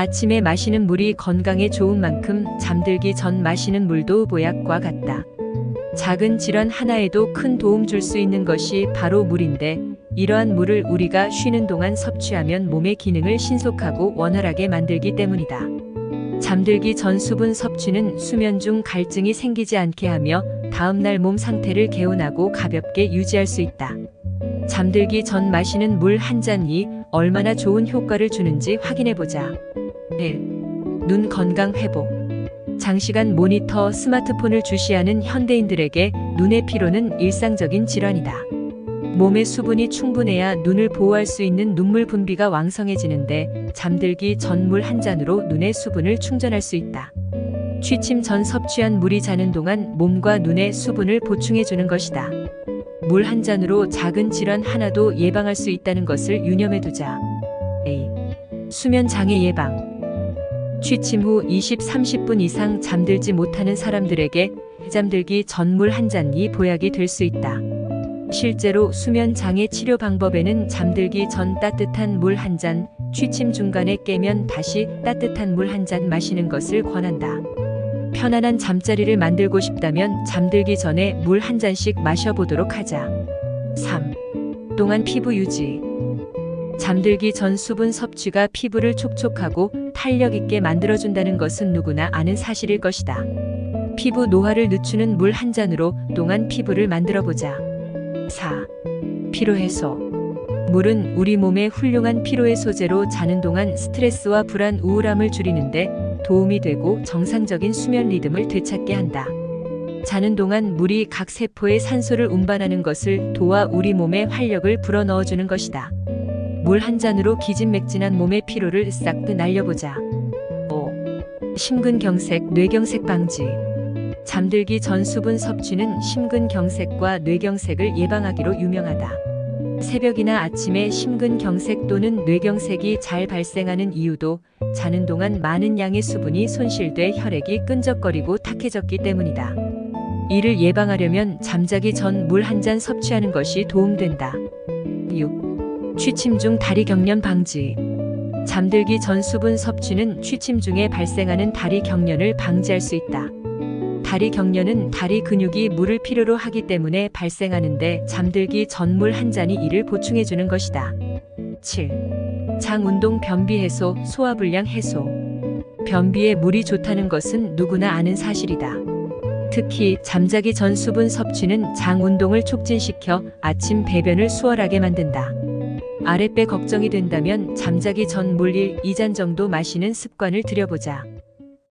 아침에 마시는 물이 건강에 좋은 만큼 잠들기 전 마시는 물도 보약과 같다. 작은 질환 하나에도 큰 도움 줄 수 있는 것이 바로 물인데 이러한 물을 우리가 쉬는 동안 섭취하면 몸의 기능을 신속하고 원활하게 만들기 때문이다. 잠들기 전 수분 섭취는 수면 중 갈증이 생기지 않게 하며 다음날 몸 상태를 개운하고 가볍게 유지할 수 있다. 잠들기 전 마시는 물 한 잔이 얼마나 좋은 효과를 주는지 확인해 보자. 1. 눈 건강 회복. 장시간 모니터, 스마트폰을 주시하는 현대인들에게 눈의 피로는 일상적인 질환이다. 몸의 수분이 충분해야 눈을 보호할 수 있는 눈물 분비가 왕성해지는데 잠들기 전 물 한 잔으로 눈의 수분을 충전할 수 있다. 취침 전 섭취한 물이 자는 동안 몸과 눈의 수분을 보충해 주는 것이다. 물 한 잔으로 작은 질환 하나도 예방할 수 있다는 것을 유념해 두자. A. 수면 장애 예방. 취침 후 20, 30분 이상 잠들지 못하는 사람들에게 잠들기 전 물 한 잔이 보약이 될 수 있다. 실제로 수면 장애 치료 방법에는 잠들기 전 따뜻한 물 한 잔, 취침 중간에 깨면 다시 따뜻한 물 한 잔 마시는 것을 권한다. 편안한 잠자리를 만들고 싶다면 잠들기 전에 물 한 잔씩 마셔보도록 하자. 3. 동안 피부 유지. 잠들기 전 수분 섭취가 피부를 촉촉하고 탄력 있게 만들어준다는 것은 누구나 아는 사실일 것이다. 피부 노화를 늦추는 물 한 잔으로 동안 피부를 만들어 보자. 4. 피로 해소. 물은 우리 몸의 훌륭한 피로의 소재로 자는 동안 스트레스와 불안, 우울함을 줄이는데 도움이 되고 정상적인 수면 리듬을 되찾게 한다. 자는 동안 물이 각 세포에 산소를 운반하는 것을 도와 우리 몸에 활력을 불어넣어주는 것이다. 물 한 잔으로 기진맥진한 몸의 피로를 싹 날려보자. 5. 심근경색, 뇌경색 방지. 잠들기 전 수분 섭취는 심근경색과 뇌경색을 예방하기로 유명하다. 새벽이나 아침에 심근경색 또는 뇌경색이 잘 발생하는 이유도 자는 동안 많은 양의 수분이 손실돼 혈액이 끈적거리고 탁해졌기 때문이다. 이를 예방하려면 잠자기 전 물 한 잔 섭취하는 것이 도움된다. 6. 취침 중 다리 경련 방지. 잠들기 전 수분 섭취는 취침 중에 발생하는 다리 경련을 방지할 수 있다. 다리 경련은 다리 근육이 물을 필요로 하기 때문에 발생하는데 잠들기 전 물 한 잔이 이를 보충해 주는 것이다. 7. 장 운동 변비 해소, 소화불량 해소. 변비에 물이 좋다는 것은 누구나 아는 사실이다. 특히 잠자기 전 수분 섭취는 장 운동을 촉진시켜 아침 배변을 수월하게 만든다. 아랫배 걱정이 된다면 잠자기 전물 1, 2잔 정도 마시는 습관을 들여보자.